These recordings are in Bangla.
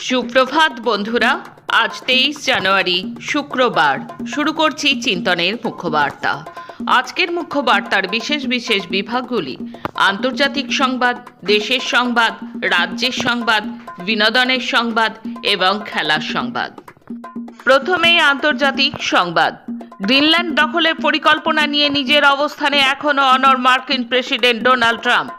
সুপ্রভাত বন্ধুরা, আজ তেইশ জানুয়ারি, শুক্রবার। শুরু করছি চিন্তনের মুখ্য বার্তা আজকের মুখ্য বার্তার বিশেষ বিশেষ বিভাগগুলি, আন্তর্জাতিক সংবাদ, দেশের সংবাদ, রাজ্যের সংবাদ, বিনোদনের সংবাদ এবং খেলার সংবাদ। প্রথমেই আন্তর্জাতিক সংবাদ। গ্রিনল্যান্ড দখলের পরিকল্পনা নিয়ে নিজের অবস্থানে এখনও অনর মার্কিন প্রেসিডেন্ট ডোনাল্ড ট্রাম্প।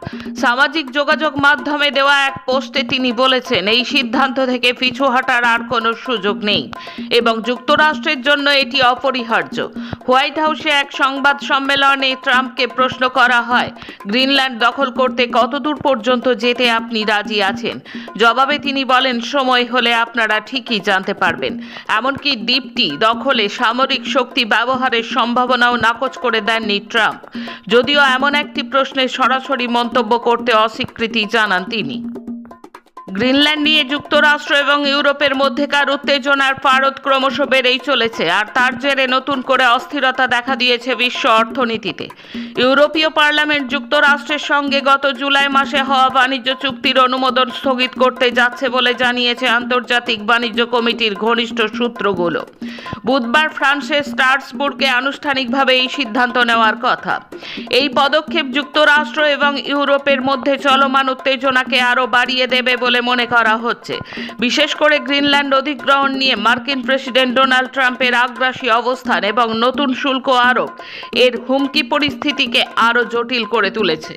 সামাজিক যোগাযোগ মাধ্যমে দেওয়া এক পোস্টে তিনি বলেছেন, এই সিদ্ধান্ত থেকে পিছু হটার আর কোনো সুযোগ নেই এবং যুক্তরাষ্ট্রের জন্য এটি অপরিহার্য। হোয়াইট হাউসে এক সংবাদ সম্মেলনে ট্রাম্পকে প্রশ্ন করা হয়, গ্রিনল্যান্ড দখল করতে কতদূর পর্যন্ত যেতে আপনি রাজি আছেন? জবাবে তিনি বলেন, সময় হলে আপনারা ঠিকই জানতে পারবেন। এমনকি দ্বীপটি দখলে সামরিক শক্তি ব্যবহারের সম্ভাবনাও নাকচ করে দেননি ট্রাম্প। যদিও এমন একটি প্রশ্নে সরাসরি মন্তব্য করতে অস্বীকৃতি জানান তিনি। গ্রিনল্যান্ড নিয়ে যুক্তরাষ্ট্র এবং ইউরোপের মধ্যেকার উত্তেজনার পারদ ক্রমশ বেড়েই চলেছে, আর তার জেরে নতুন করে অস্থিরতা দেখা দিয়েছে বিশ্ব অর্থনীতিতে। ইউরোপীয় পার্লামেন্ট যুক্তরাষ্ট্রের সঙ্গে গত জুলাই মাসে হওয়া বাণিজ্য চুক্তির অনুমোদন স্থগিত করতে যাচ্ছে বলে জানিয়েছে আন্তর্জাতিক বাণিজ্য কমিটির ঘনিষ্ঠ সূত্রগুলো। বুধবার ফ্রান্সের স্টার্সবুর্গে আনুষ্ঠানিকভাবে এই সিদ্ধান্ত নেওয়ার কথা। এই পদক্ষেপ যুক্তরাষ্ট্র এবং ইউরোপের মধ্যে চলমান উত্তেজনাকে আরও বাড়িয়ে দেবে বলে মনে করা হচ্ছে। বিশেষ করে গ্রিনল্যান্ড অধিগ্রহণ নিয়ে মার্কিন প্রেসিডেন্ট ডোনাল্ড ট্রাম্পের আগ্রাসী অবস্থান এবং নতুন শুল্ক আরোপ। এর হুমকি পরিস্থিতিকে আরও জটিল করে তুলেছে।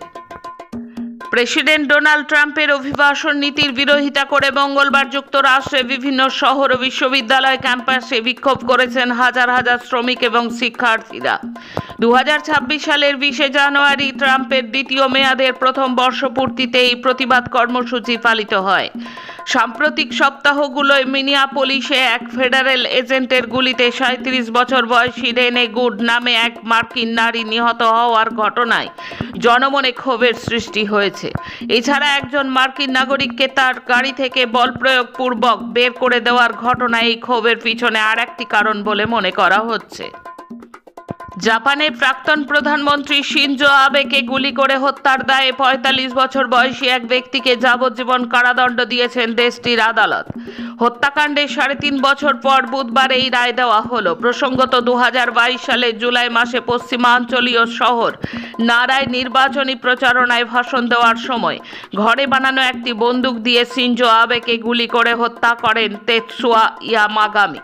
প্রেসিডেন্ট ডোনাল্ড ট্রাম্পের অভিবাসন নীতির বিরোধিতা করে মঙ্গলবার যুক্তরাষ্ট্রে বিভিন্ন শহর ও বিশ্ববিদ্যালয় ক্যাম্পাসে বিক্ষোভ করেছেন হাজার হাজার শ্রমিক এবং শিক্ষার্থীরা। দু হাজার ছাব্বিশ সালের বিশে জানুয়ারি ট্রাম্পের দ্বিতীয় মেয়াদের প্রথম বর্ষপূর্তিতে এই প্রতিবাদ কর্মসূচি পালিত হয়। সাম্প্রতিক সপ্তাহগুলোয় মিনিয়াপোলিসে এক ফেডারেল এজেন্টের গুলিতে সাঁত্রিশ বছর বয়সী রেনে গুড নামে এক মার্কিন নারী নিহত হওয়ার ঘটনায় জনমনে ক্ষোভের সৃষ্টি হয়েছে। এছাড়া একজন মার্কিন নাগরিককে তার গাড়ি থেকে বল প্রয়োগ পূর্বক বের করে দেওয়ার ঘটনা এই ক্ষোভের পিছনে আর একটি কারণ বলে মনে করা হচ্ছে। জাপানের প্রাক্তন প্রধানমন্ত্রী শিনজো আবেকে গুলি করে হত্যার দায়ে পঁয়তাল্লিশ বছর বয়সী এক ব্যক্তিকে যাবজ্জীবন কারাদণ্ড দিয়েছেন দেশটির আদালত। হত্যাকাণ্ডে সাড়ে তিন বছর পর বুধবার এই রায় দেওয়া হলো। প্রসঙ্গত দু হাজার বাইশ সালে জুলাই মাসে পশ্চিমাঞ্চলীয় শহর নারায় নির্বাচনী প্রচারণায় ভাষণ দেওয়ার সময় ঘরে বানানো একটি বন্দুক দিয়ে সিনজো আবেকে গুলি করে হত্যা করেন তেতসুয়া ইয়ামাগামি।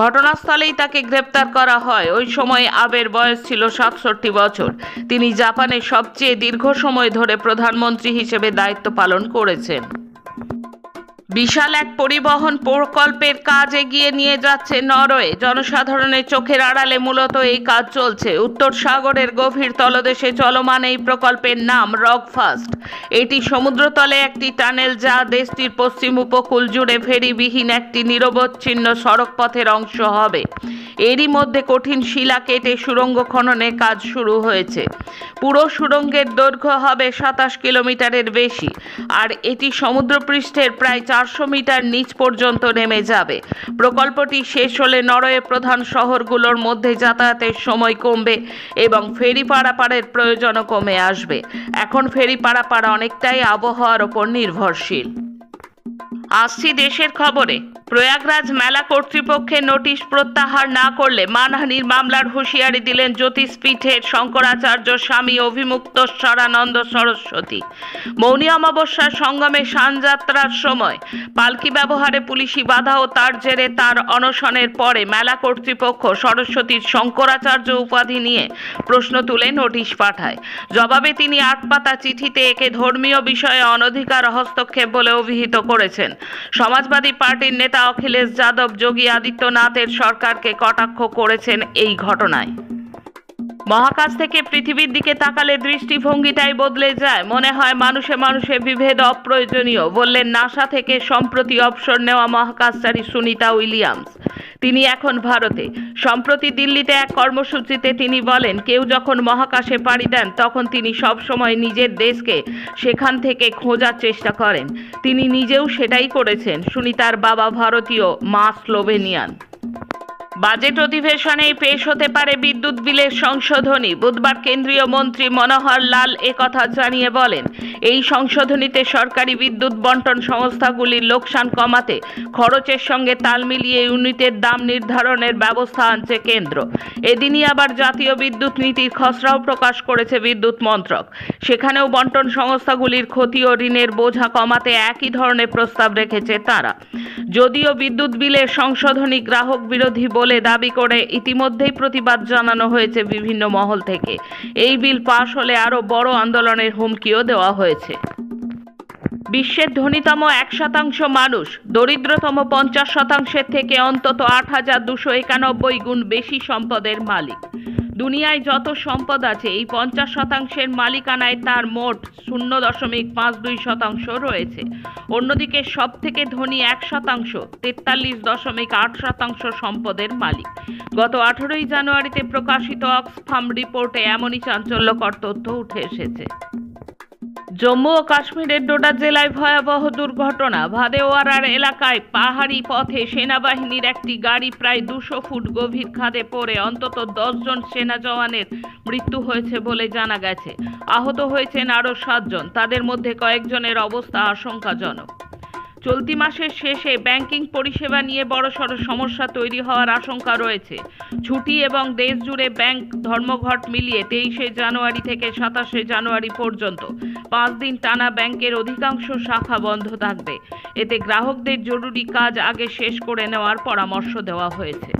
ঘটনাস্থলেই তাকে গ্রেপ্তার করা হয়। ওই সময় আবের বয়স ছিল সাতষট্টি বছর। তিনি জাপানের সবচেয়ে দীর্ঘ সময় ধরে প্রধানমন্ত্রী হিসেবে দায়িত্ব পালন করেছেন। বিশাল এক পরিবহন প্রকল্পের কাজ এগিয়ে নিয়ে যাচ্ছে নরওয়ে। জনসাধারণের চোখের আড়ালে মূলত এই কাজ চলছে। উত্তর সাগরের গভীর তলদেশে চলমান এই প্রকল্পের নাম রকফাস্ট। এটি সমুদ্রতলে একটি টানেল যা দেশটির পশ্চিম উপকূল জুড়ে ফেরিবিহীন একটি নিরবচ্ছিন্ন সড়কপথের অংশ হবে। এরই মধ্যে কঠিন শিলা কেটে সুড়ঙ্গ খননের কাজ শুরু হয়েছে। পুরো সুড়ঙ্গের দৈর্ঘ্য হবে সাতাশ কিলোমিটারের বেশি, আর এটি সমুদ্রপৃষ্ঠের প্রায় চারশো মিটার নিচ পর্যন্ত নেমে যাবে। প্রকল্পটি শেষ হলে নরওয়ে প্রধান শহরগুলোর মধ্যে যাতায়াতের সময় কমবে এবং ফেরি পারাপারের প্রয়োজনও কমে আসবে। এখন ফেরি পারাপার অনেকটাই আবহাওয়ার ওপর নির্ভরশীল। আসছি দেশের খবরে। প্রয়াগরাজ মেলা কর্তৃপক্ষের নোটিশ প্রত্যাহার না করলে মানহানির মামলার হুঁশিয়ারি দিলেন জ্যোতিষপীঠের শঙ্করাচার্য স্বামী অভিমুক্ত সরানন্দ সরস্বতী। মৌনী অমাবস্যার সঙ্গমে সানযাত্রার সময় পালকি ব্যবহারে পুলিশি বাধা ও তার জেরে তার অনশনের পরে মেলা কর্তৃপক্ষ সরস্বতীর শঙ্করাচার্য উপাধি নিয়ে প্রশ্ন তুলে নোটিশ পাঠায়। জবাবে তিনি আট পাতা চিঠিতে একে ধর্মীয় বিষয়ে অনধিকার হস্তক্ষেপ বলে অভিহিত করেছেন। সমাজবাদী পার্টির নেতা অখিলেশ যাদব, যোগী আদিত্যনাথের সরকারকে কটাক্ষ করেছেন এই ঘটনায়। মহাকাশ থেকে পৃথিবীর দিকে তাকালে দৃষ্টিভঙ্গিটাই বদলে যায়। মনে হয় মানুষে মানুষে বিভেদ অপ্রয়োজনীয়। বললেন, নাসা থেকে সম্প্রতি অবসর নেওয়া মহাকাশচারী সুনিতা উইলিয়ামস। তিনি এখন ভারতে। সম্প্রতি দিল্লিতে এক কর্মসূচিতে তিনি বলেন, কেউ যখন মহাকাশে পাড়ি দেন, তখন তিনি সবসময় নিজের দেশকে সেখান থেকে খোঁজার চেষ্টা করেন। তিনি নিজেও সেটাই করেছেন সুনিতার বাবা ভারতীয় মা স্লোভেনিয়ান। বাজেট অধিবেশনে পেশ হতে পারে বিদ্যুৎ বিলের সংশোধনী। বুধবার কেন্দ্রীয় মন্ত্রী মনোহর লাল একথা জানিয়ে বলেন, এই সংশোধনীতে সরকারি বিদ্যুৎ বন্টন সংস্থাগুলির লোকসান কমাতে খরচের সঙ্গে তাল মিলিয়ে ইউনিটের দাম নির্ধারণের ব্যবস্থা আনছে কেন্দ্র। এদিনই আবার জাতীয় বিদ্যুৎ নীতির খসড়াও প্রকাশ করেছে বিদ্যুৎ মন্ত্রক। সেখানেও বন্টন সংস্থাগুলির ক্ষতি ও ঋণের বোঝা কমাতে একই ধরনের প্রস্তাব রেখেছে তারা। যদিও বিদ্যুৎ বিলের সংশোধনী গ্রাহক বিরোধী বলে দাবি করে। ইতিমধ্যেই প্রতিবাদ জানানো হয়েছে বিভিন্ন মহল থেকে। এই বিল পাশ হলে আরও বড় আন্দোলনের হুমকিও দেওয়া হয়েছে। বিশ্বের ধনীতম এক শতাংশ মানুষ, দরিদ্রতম পঞ্চাশ শতাংশের থেকে অন্তত আট হাজার দুশো একানব্বই গুণ বেশি সম্পদের মালিক। দুনিয়ায় যত সম্পদ আছে, এই পঞ্চাশ শতাংশের মালিকানায় তার মোট শূন্য দশমিক পাঁচ দুই শতাংশ রয়েছে। অন্যদিকে সব থেকে ধনী এক শতাংশ, তেতাল্লিশ দশমিক আট শতাংশ সম্পদের মালিক। গত আঠেরোই জানুয়ারিতে প্রকাশিত অক্সফাম রিপোর্টে এমনই চাঞ্চল্যকর তথ্য উঠে এসেছে। জম্মু ও কাশ্মীরের ডোডা জেলায় ভয়াবহ দুর্ঘটনা। ভাদেওয়ারার এলাকায় পাহাড়ি পথে সেনাবাহিনীর একটি গাড়ি প্রায় দুশো ফুট গভীর খাদে পড়ে। অন্তত দশজন সেনা জওয়ানের মৃত্যু হয়েছে বলে জানা গেছে। আহত হয়েছেন আরও সাতজন। তাদের মধ্যে কয়েকজনের অবস্থা আশঙ্কাজনক। চলতি মাসের শেষে ব্যাংকিং পরিষেবা নিয়ে বড়সড় সমস্যা তৈরি হওয়ার আশঙ্কা রয়েছে। ছুটি এবং দেশ জুড়ে ব্যাংক ধর্মঘট মিলিয়ে তেইশে জানুয়ারি থেকে সাতাশে জানুয়ারি পর্যন্ত পাঁচ দিন টানা ব্যাংকের অধিকাংশ শাখা বন্ধ থাকবে। এতে গ্রাহকদের জরুরি কাজ আগে শেষ করে নেওয়ার পরামর্শ দেওয়া হয়েছে।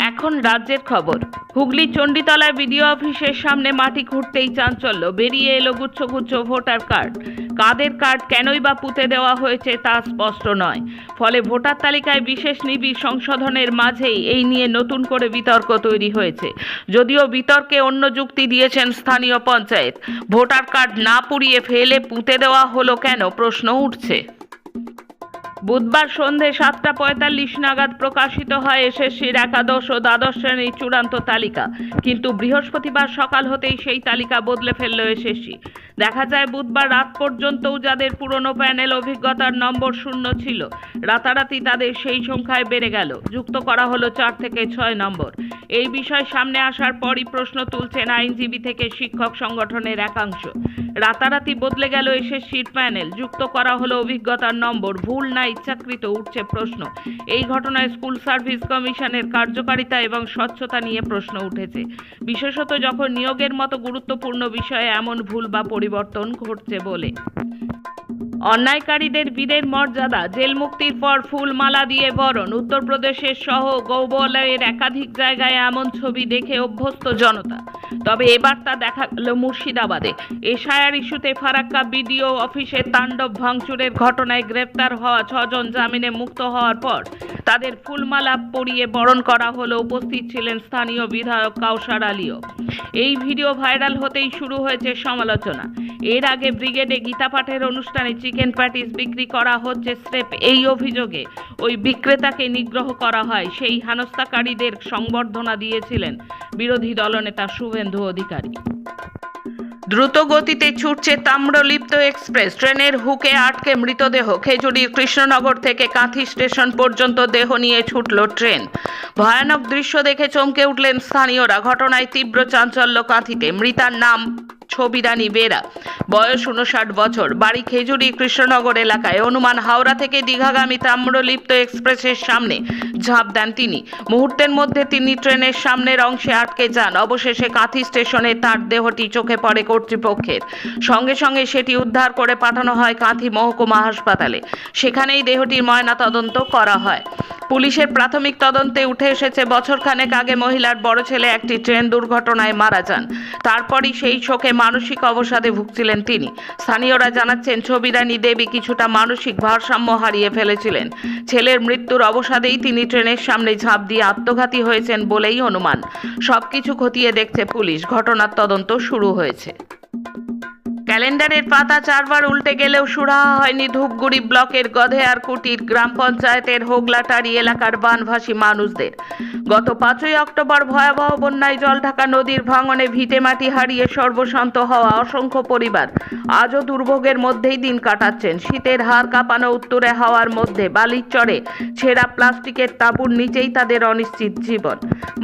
এখন রাজ্যের খবর। হুগলি চণ্ডীতলায় বিডিও অফিসের সামনে মাটি খুঁড়তেই চাঞ্চল্য। বেরিয়ে এলো গুচ্ছ গুচ্ছ ভোটার কার্ড। কাদের কার্ড কেনই বা পুঁতে দেওয়া হয়েছে তা স্পষ্ট নয়। ফলে ভোটার তালিকায় বিশেষ নিবিড় সংশোধনের মাঝেই এই নিয়ে নতুন করে বিতর্ক তৈরি হয়েছে। যদিও বিতর্কে অন্য যুক্তি দিয়েছেন স্থানীয় পঞ্চায়েত। ভোটার কার্ড না পুড়িয়ে ফেলে পুঁতে দেওয়া হলো কেন প্রশ্ন উঠছে। বুধবার সন্ধে সাতটা পঁয়তাল্লিশ নাগাদ প্রকাশিত হয় এসএসসির একাদশ ও দ্বাদশ শ্রেণির চূড়ান্ত তালিকা। কিন্তু বৃহস্পতিবার সকাল হতেই সেই তালিকা বদলে ফেলল এসএসসি। দেখা যায় বুধবার রাত পর্যন্তও যাদের পুরনো প্যানেল অভিজ্ঞতার নম্বর শূন্য ছিল, রাতারাতি তাদের সেই সংখ্যায় বেড়ে গেল। যুক্ত করা হলো চার থেকে ছয় নম্বর। এই বিষয় সামনে আসার পরই প্রশ্ন তুলছেন আইনজীবী থেকে শিক্ষক সংগঠনের একাংশ। রাতারাতি বদলে গেল এসে এসএসসির প্যানেল। যুক্ত করা হলো অভিজ্ঞতার নম্বর। ভুল না ইচ্ছাকৃত উঠছে প্রশ্ন। এই ঘটনায় স্কুল সার্ভিস কমিশনের কার্যকারিতা এবং স্বচ্ছতা নিয়ে প্রশ্ন উঠেছে। বিশেষত যখন নিয়োগের মতো গুরুত্বপূর্ণ বিষয়ে এমন ভুল বা পরিবর্তন ঘটছে বলে। অন্যায়কারীদের বীরের মর্যাদা জেল মুক্তির পর ফুল মালা দিয়ে বরণ, উত্তরপ্রদেশের সহ গৌবলয়ের একাধিক জায়গায় এমন ছবি দেখে অভ্যস্ত জনতা। তবে এবার তা দেখা গেল মুর্শিদাবাদে। এশায়ার ইস্যুতে ফারাক্কা বিডিও অফিসে তাণ্ডব ভাঙচুরের ঘটনায় গ্রেপ্তার হওয়া ছজন জামিনে মুক্ত হওয়ার পর তাদের ফুলমালা পরিয়ে বরণ করা হলো উপস্থিত ছিলেন স্থানীয় বিধায়ক কাউসার আলীও। এই ভিডিও ভাইরাল হতেই শুরু হয়েছে সমালোচনা। এর আগে ব্রিগেডে গীতা পাঠের অনুষ্ঠানে চিকেন প্যাটিস বিক্রি করা হচ্ছে স্রেপ এই অভিযোগে। ওই বিক্রেতাকে নিগ্রহ করা হয়, সেই হেনস্থাকারীদের সংবর্ধনা দিয়েছিলেন বিরোধী দলনেতা শুভেন্দু অধিকারী। দ্রুত গতিতে ছুটছে তাম্রলিপ্ত এক্সপ্রেস। ট্রেনের হুকে আটকে মৃতদেহ। খেজুরির কৃষ্ণনগর থেকে কাঁথি স্টেশন পর্যন্ত দেহ নিয়ে ছুটল ট্রেন। ভয়ানক দৃশ্য দেখে চমকে উঠলেন স্থানীয়রা। ঘটনায় তীব্র চাঞ্চল্য কাঁথিতে। মৃতার নাম ছবিরানী বেরা। বয়স উনষাট বছর। বাড়ি খেজুরি কৃষ্ণনগর এলাকায়। অনুমান হাওড়া থেকে দীঘাগামী তাম্রলিপ্ত এক্সপ্রেসের সামনে ঝাঁপ দেন তিনি। মুহূর্তের মধ্যে তিনি ট্রেনের সামনের অংশে আটকে যান। অবশেষে কাঁথি স্টেশনে তার দেহটি চোখে পড়ে কর্তৃপক্ষের। সঙ্গে সঙ্গে সেটি উদ্ধার করে পাঠানো হয় কাঁথি মহকুমা হাসপাতালে। সেখানেই দেহটির ময়না তদন্ত করা হয়। পুলিশের প্রাথমিক তদন্তে উঠে এসেছে, বছরখানেক আগে মহিলার বড় ছেলে একটি ট্রেন দুর্ঘটনায় মারা যান। তারপরই সেই শোকে মানসিক অবসাদে ভুগছিলেন তিনি। স্থানীয়রা জানাচ্ছেন ছবিরানী দেবী কিছুটা মানসিক ভারসাম্য হারিয়ে ফেলেছিলেন। ছেলের মৃত্যুর অবসাদেই তিনি ট্রেনের সামনে ঝাঁপ দিয়ে আত্মঘাতী হয়েছেন বলেই অনুমান। সবকিছু খতিয়ে দেখছে পুলিশ। ঘটনার তদন্ত শুরু হয়েছে। ক্যালেন্ডারের পাতা চারবার উল্টে গেলেও সুরাহা হয়নি ধূপগুড়ি ব্লকের গধেয়ার কুটির গ্রাম পঞ্চায়েতের হোগলাটারি এলাকার বানভাসী মানুষদের। গত পাঁচই অক্টোবর ভয়াবহ বন্যায় জলঢাকা নদীর ভাঙনে ভিটেমাটি হারিয়ে সর্বশান্ত হওয়া অসংখ্য পরিবার আজও দুর্ভোগের মধ্যেই দিন কাটাচ্ছেন। শীতের হার কাঁপানো উত্তরে হাওয়ার মধ্যে বালির চরে ছেঁড়া প্লাস্টিকের তাঁবুর নিচেই তাদের অনিশ্চিত জীবন।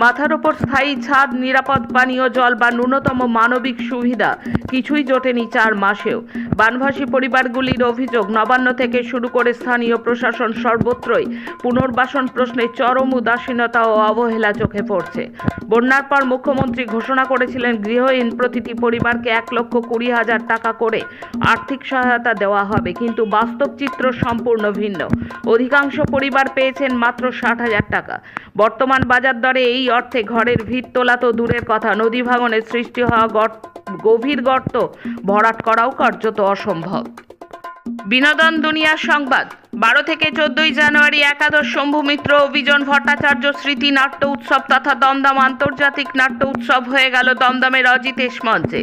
মাথার ওপর স্থায়ী ছাদ, নিরাপদ পানীয় জল বা ন্যূনতম মানবিক সুবিধা কিছুই জোটেনি চার মাসেও। বানভাসী পরিবারগুলির অভিযোগ, নবান্ন থেকে শুরু করে স্থানীয় প্রশাসন সর্বত্রই পুনর্বাসন প্রশ্নে চরম উদাসীনতা ও অবহেলা চোখে পড়ছে। বন্যার পর মুখ্যমন্ত্রী ঘোষণা করেছিলেন, গৃহহীন প্রতিটি পরিবারকে এক লক্ষ কুড়ি হাজার টাকা করে আর্থিক সহায়তা দেওয়া হবে, কিন্তু বাস্তব চিত্র সম্পূর্ণ ভিন্ন। অধিকাংশ পরিবার পেয়েছেন মাত্র ষাট হাজার টাকা। বর্তমান বাজার দরে এই অর্থে ঘরের ভিত তোলা তো দূরের কথা। নদী ভাঙনের সৃষ্টি হওয়া গভীর গর্ত ভরাট করাও কার্যত অসম্ভব। বিনোদন দুনিয়ার সংবাদ। বারো থেকে চোদ্দই জানুয়ারি একাদশ শম্ভু মিত্র, অভিজন ভট্টাচার্য, স্মৃতি নাট্য উৎসব তথা দমদম আন্তর্জাতিক নাট্য উৎসব হয়ে গেল দমদমের অজিতেশ মঞ্চে।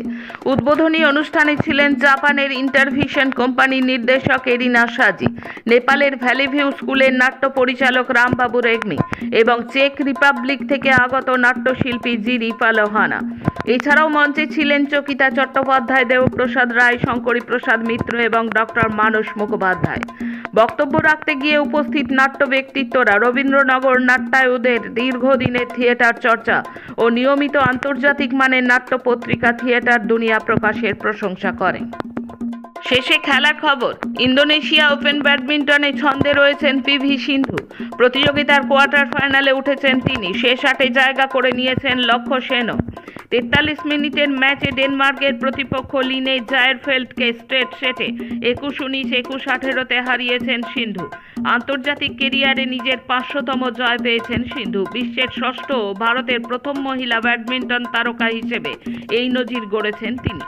উদ্বোধনী অনুষ্ঠানে ছিলেন জাপানের ইন্টারভিশন কোম্পানির নির্দেশক এরিনা সাজি, নেপালের ভ্যালিভিউ স্কুলের নাট্য পরিচালক রামবাবু রেগমি এবং চেক রিপাবলিক থেকে আগত নাট্যশিল্পী জিরি পালোহানা। এছাড়াও মঞ্চে ছিলেন চকিতা চট্টোপাধ্যায়, দেবপ্রসাদ রায়, শঙ্করী প্রসাদ মিত্র এবং ডক্টর মানস মুখোপাধ্যায়। বক্তব্য রাখতে গিয়ে উপস্থিত নাট্য ব্যক্তিত্বরা রবীন্দ্রনগর নাট্যায়ুদের দীর্ঘদিনের থিয়েটার চর্চা ও নিয়মিত আন্তর্জাতিক মানের নাট্য পত্রিকা থিয়েটার দুনিয়া প্রকাশের প্রশংসা করেন। শেষে খেলার খবর, ইন্দোনেশিয়া ওপেন ব্যাডমিন্টনে ছন্দে রয়েছেন পিভি সিন্ধু। প্রতিযোগিতার কোয়ার্টার ফাইনালে উঠেছেন তিনি। শেষ আটে জায়গা করে নিয়েছেন লক্ষ্য সেনও তেতাল্লিশ মিনিটের ম্যাচে ডেনমার্কের প্রতিপক্ষ লিনে জায়ারফেল্ডকে স্ট্রেট সেটে একুশ উনিশ, একুশ আঠেরোতে হারিয়েছেন সিন্ধু। আন্তর্জাতিক কেরিয়ারে নিজের পাঁচশোতম জয় পেয়েছেন সিন্ধু। বিশ্বের ষষ্ঠ ও ভারতের প্রথম মহিলা ব্যাডমিন্টন তারকা হিসেবে এই নজির গড়েছেন তিনি।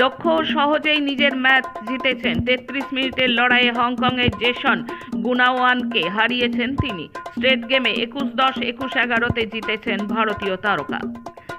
লক্ষ্য সহজেই নিজের ম্যাচ জিতেছেন। তেত্রিশ মিনিটের লড়াইয়ে হংকংয়ের জেসন গুনাওয়ানকে হারিয়েছেন তিনি। স্ট্রেট গেমে একুশ দশ, একুশ এগারোতে জিতেছেন ভারতীয় তারকা।